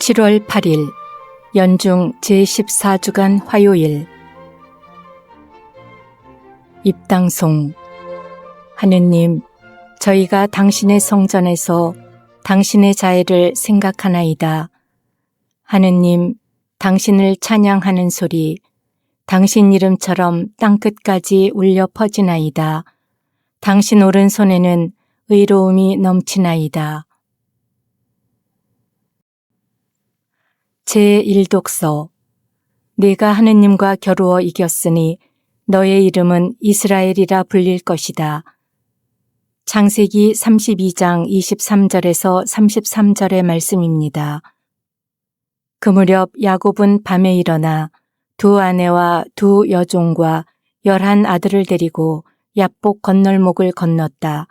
7월 8일 연중 제14주간 화요일 입당송 하느님 저희가 당신의 성전에서 당신의 자애를 생각하나이다. 하느님 당신을 찬양하는 소리 당신 이름처럼 땅끝까지 울려 퍼지나이다. 당신 오른손에는 의로움이 넘치나이다. 제1독서 내가 하느님과 겨루어 이겼으니 너의 이름은 이스라엘이라 불릴 것이다. 창세기 32장 23절에서 33절의 말씀입니다. 그 무렵 야곱은 밤에 일어나 두 아내와 두 여종과 열한 아들을 데리고 야복 건널목을 건넜다.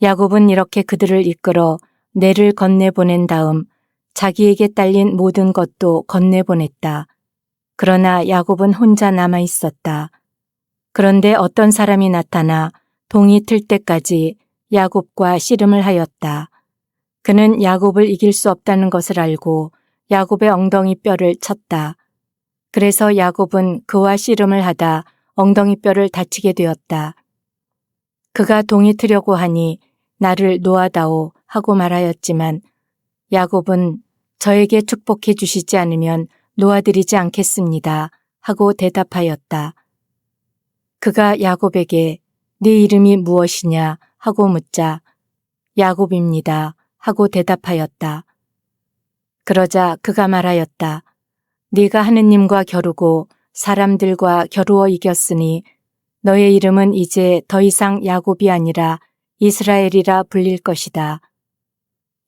야곱은 이렇게 그들을 이끌어 내를 건네보낸 다음 자기에게 딸린 모든 것도 건네보냈다. 그러나 야곱은 혼자 남아 있었다. 그런데 어떤 사람이 나타나 동이 틀 때까지 야곱과 씨름을 하였다. 그는 야곱을 이길 수 없다는 것을 알고 야곱의 엉덩이 뼈를 쳤다. 그래서 야곱은 그와 씨름을 하다 엉덩이 뼈를 다치게 되었다. 그가 동이 트려고 하니 나를 놓아다오 하고 말하였지만 야곱은 저에게 축복해 주시지 않으면 놓아드리지 않겠습니다. 하고 대답하였다. 그가 야곱에게 네 이름이 무엇이냐 하고 묻자 야곱입니다. 하고 대답하였다. 그러자 그가 말하였다. 네가 하느님과 겨루고 사람들과 겨루어 이겼으니 너의 이름은 이제 더 이상 야곱이 아니라 이스라엘이라 불릴 것이다.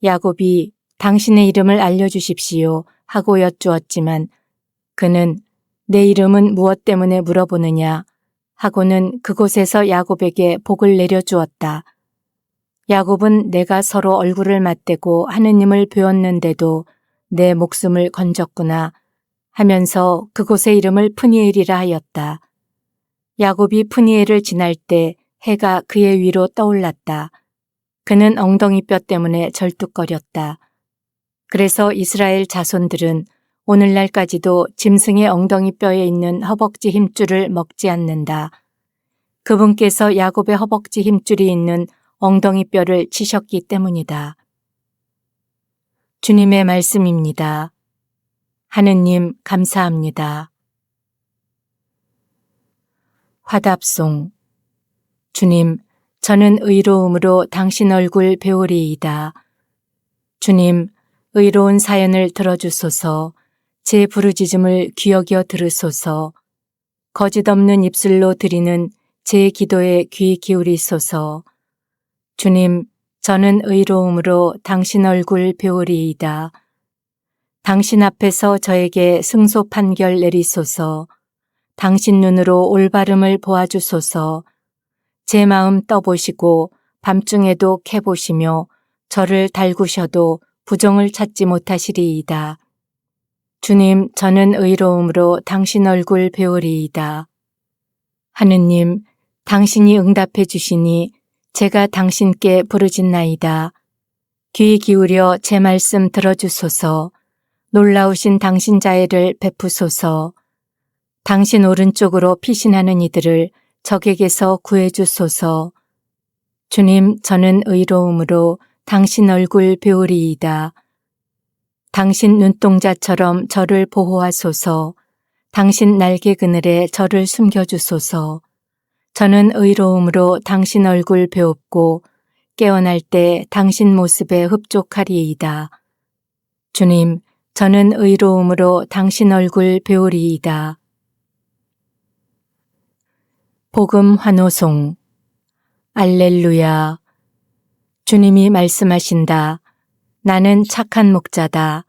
야곱이 당신의 이름을 알려주십시오 하고 여쭈었지만 그는 내 이름은 무엇 때문에 물어보느냐 하고는 그곳에서 야곱에게 복을 내려주었다. 야곱은 내가 서로 얼굴을 맞대고 하느님을 배웠는데도 내 목숨을 건졌구나 하면서 그곳의 이름을 푸니엘이라 하였다. 야곱이 푸니엘을 지날 때 해가 그의 위로 떠올랐다. 그는 엉덩이 뼈 때문에 절뚝거렸다. 그래서 이스라엘 자손들은 오늘날까지도 짐승의 엉덩이 뼈에 있는 허벅지 힘줄을 먹지 않는다. 그분께서 야곱의 허벅지 힘줄이 있는 엉덩이 뼈를 치셨기 때문이다. 주님의 말씀입니다. 하느님 감사합니다. 화답송 주님, 저는 의로움으로 당신 얼굴 배우리이다. 주님, 의로운 사연을 들어주소서, 제 부르짖음을 귀여겨 들으소서, 거짓 없는 입술로 드리는 제 기도에 귀 기울이소서. 주님, 저는 의로움으로 당신 얼굴 배우리이다. 당신 앞에서 저에게 승소 판결 내리소서. 당신 눈으로 올바름을 보아주소서. 제 마음 떠보시고 밤중에도 캐보시며 저를 달구셔도 부정을 찾지 못하시리이다. 주님, 저는 의로움으로 당신 얼굴 배우리이다. 하느님, 당신이 응답해 주시니 제가 당신께 부르짖나이다. 귀 기울여 제 말씀 들어주소서. 놀라우신 당신 자애를 베푸소서. 당신 오른쪽으로 피신하는 이들을 적에게서 구해주소서. 주님, 저는 의로움으로 당신 얼굴 배우리이다. 당신 눈동자처럼 저를 보호하소서. 당신 날개 그늘에 저를 숨겨주소서. 저는 의로움으로 당신 얼굴 배웠고 깨어날 때 당신 모습에 흡족하리이다. 주님, 저는 의로움으로 당신 얼굴 배우리이다. 복음 환호송 알렐루야 주님이 말씀하신다. 나는 착한 목자다.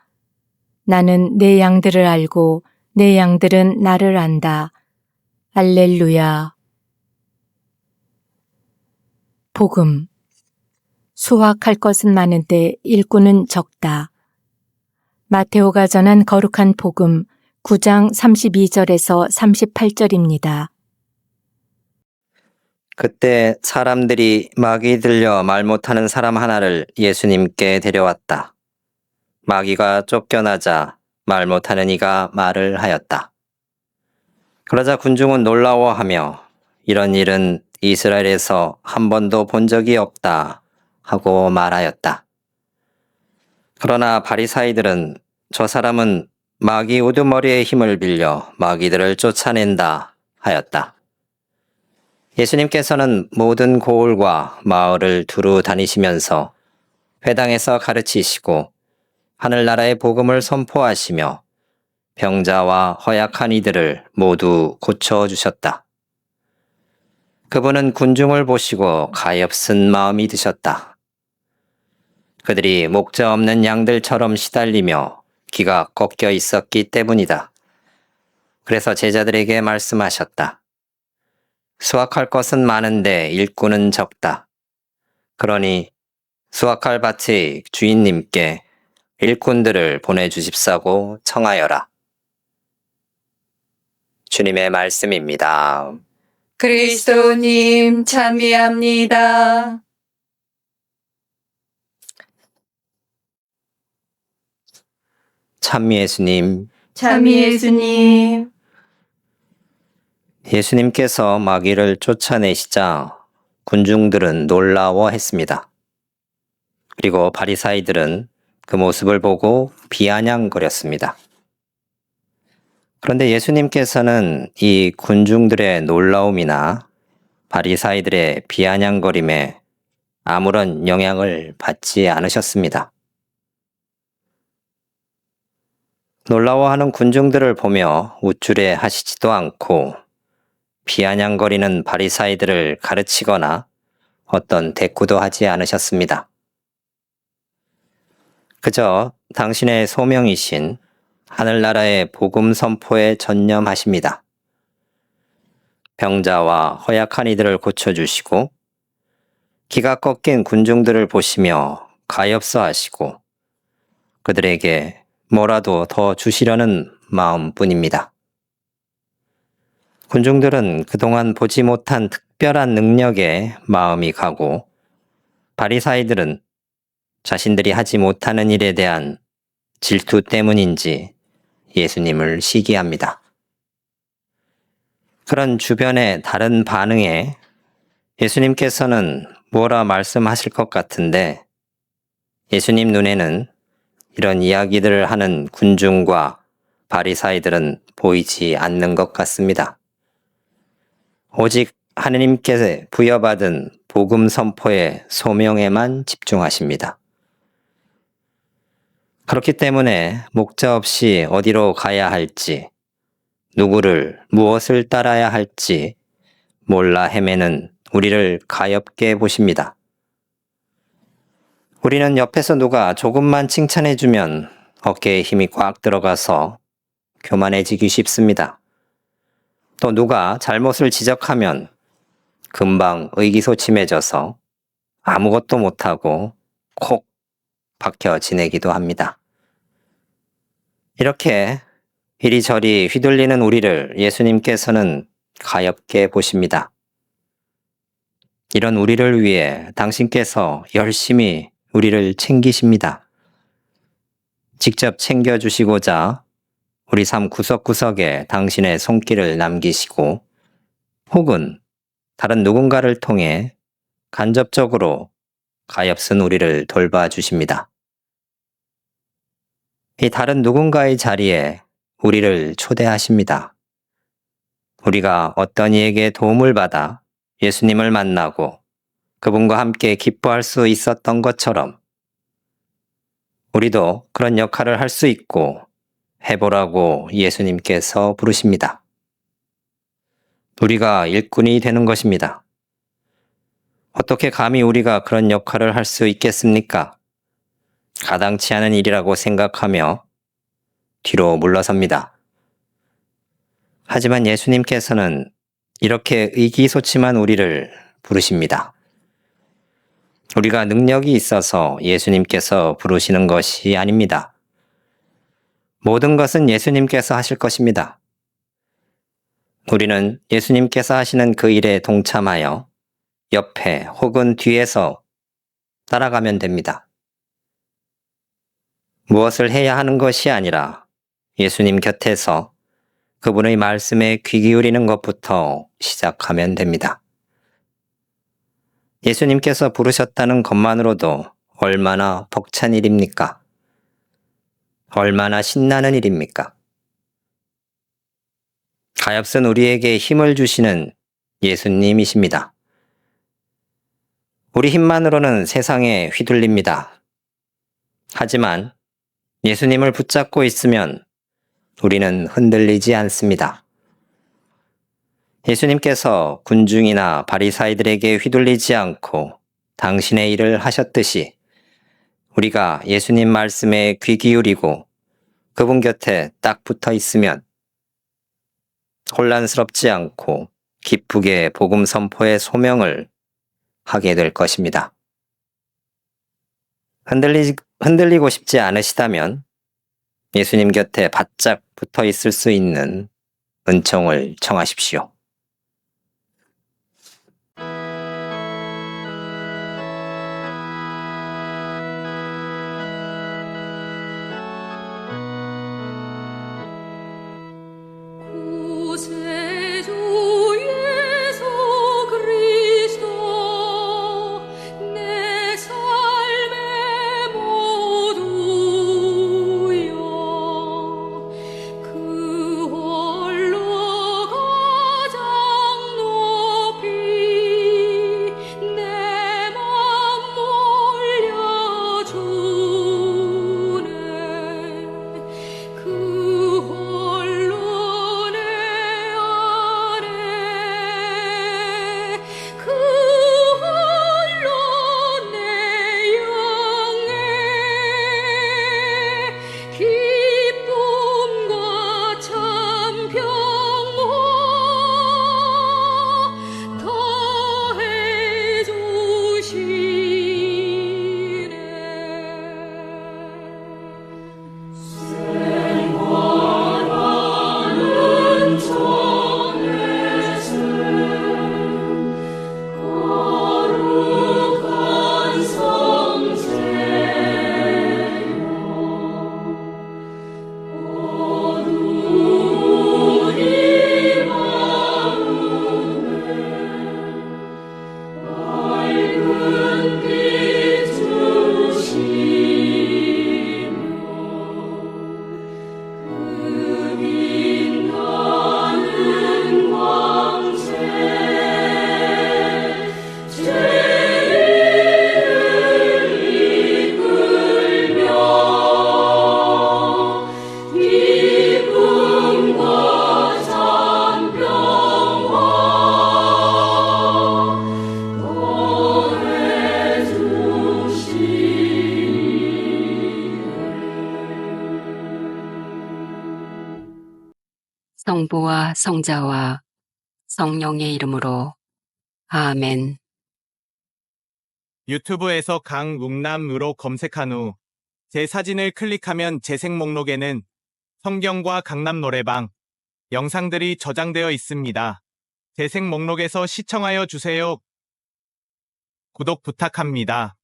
나는 내 양들을 알고 내 양들은 나를 안다. 알렐루야. 복음. 수확할 것은 많은데 일꾼은 적다. 마테오가 전한 거룩한 복음 9장 32절에서 38절입니다. 그때 사람들이 막이 들려 말 못하는 사람 하나를 예수님께 데려왔다. 마귀가 쫓겨나자 말 못하는 이가 말을 하였다. 그러자 군중은 놀라워하며 이런 일은 이스라엘에서 한 번도 본 적이 없다 하고 말하였다. 그러나 바리사이들은 저 사람은 마귀 우두머리의 힘을 빌려 마귀들을 쫓아낸다 하였다. 예수님께서는 모든 고을과 마을을 두루 다니시면서 회당에서 가르치시고 하늘나라의 복음을 선포하시며 병자와 허약한 이들을 모두 고쳐주셨다. 그분은 군중을 보시고 가엾은 마음이 드셨다. 그들이 목자 없는 양들처럼 시달리며 귀가 꺾여 있었기 때문이다. 그래서 제자들에게 말씀하셨다. 수확할 것은 많은데 일꾼은 적다. 그러니 수확할 밭의 주인님께 일꾼들을 보내주십사고 청하여라. 주님의 말씀입니다. 그리스도님 참미합니다. 참미 예수님, 참미 예수님. 예수님께서 마귀를 쫓아내시자 군중들은 놀라워했습니다. 그리고 바리사이들은 그 모습을 보고 비아냥거렸습니다. 그런데 예수님께서는 이 군중들의 놀라움이나 바리사이들의 비아냥거림에 아무런 영향을 받지 않으셨습니다. 놀라워하는 군중들을 보며 우쭐해 하시지도 않고 비아냥거리는 바리사이들을 가르치거나 어떤 대꾸도 하지 않으셨습니다. 그저 당신의 소명이신 하늘나라의 복음 선포에 전념하십니다. 병자와 허약한 이들을 고쳐주시고 기가 꺾인 군중들을 보시며 가엾어 하시고 그들에게 뭐라도 더 주시려는 마음뿐입니다. 군중들은 그동안 보지 못한 특별한 능력에 마음이 가고 바리사이들은 자신들이 하지 못하는 일에 대한 질투 때문인지 예수님을 시기합니다. 그런 주변의 다른 반응에 예수님께서는 뭐라 말씀하실 것 같은데 예수님 눈에는 이런 이야기들을 하는 군중과 바리사이들은 보이지 않는 것 같습니다. 오직 하느님께 부여받은 복음 선포의 소명에만 집중하십니다. 그렇기 때문에 목자 없이 어디로 가야 할지, 누구를 무엇을 따라야 할지 몰라 헤매는 우리를 가엽게 보십니다. 우리는 옆에서 누가 조금만 칭찬해주면 어깨에 힘이 꽉 들어가서 교만해지기 쉽습니다. 또 누가 잘못을 지적하면 금방 의기소침해져서 아무것도 못하고 콕 박혀 지내기도 합니다. 이렇게 이리저리 휘둘리는 우리를 예수님께서는 가엽게 보십니다. 이런 우리를 위해 당신께서 열심히 우리를 챙기십니다. 직접 챙겨주시고자 우리 삶 구석구석에 당신의 손길을 남기시고 혹은 다른 누군가를 통해 간접적으로 가엾은 우리를 돌봐 주십니다. 이 다른 누군가의 자리에 우리를 초대하십니다. 우리가 어떤 이에게 도움을 받아 예수님을 만나고 그분과 함께 기뻐할 수 있었던 것처럼 우리도 그런 역할을 할 수 있고 해보라고 예수님께서 부르십니다. 우리가 일꾼이 되는 것입니다. 어떻게 감히 우리가 그런 역할을 할 수 있겠습니까? 가당치 않은 일이라고 생각하며 뒤로 물러섭니다. 하지만 예수님께서는 이렇게 의기소침한 우리를 부르십니다. 우리가 능력이 있어서 예수님께서 부르시는 것이 아닙니다. 모든 것은 예수님께서 하실 것입니다. 우리는 예수님께서 하시는 그 일에 동참하여 옆에 혹은 뒤에서 따라가면 됩니다. 무엇을 해야 하는 것이 아니라 예수님 곁에서 그분의 말씀에 귀 기울이는 것부터 시작하면 됩니다. 예수님께서 부르셨다는 것만으로도 얼마나 벅찬 일입니까? 얼마나 신나는 일입니까? 가엾은 우리에게 힘을 주시는 예수님이십니다. 우리 힘만으로는 세상에 휘둘립니다. 하지만 예수님을 붙잡고 있으면 우리는 흔들리지 않습니다. 예수님께서 군중이나 바리사이들에게 휘둘리지 않고 당신의 일을 하셨듯이 우리가 예수님 말씀에 귀 기울이고 그분 곁에 딱 붙어 있으면 혼란스럽지 않고 기쁘게 복음 선포의 소명을 하게 될 것입니다. 흔들리, 흔들리고 싶지 않으시다면 예수님 곁에 바짝 붙어 있을 수 있는 은총을 청하십시오. 성부와 성자와 성령의 이름으로 아멘. 유튜브에서 강웅남으로 검색한 후 제 사진을 클릭하면 재생 목록에는 성경과 강남 노래방 영상들이 저장되어 있습니다. 재생 목록에서 시청하여 주세요. 구독 부탁합니다.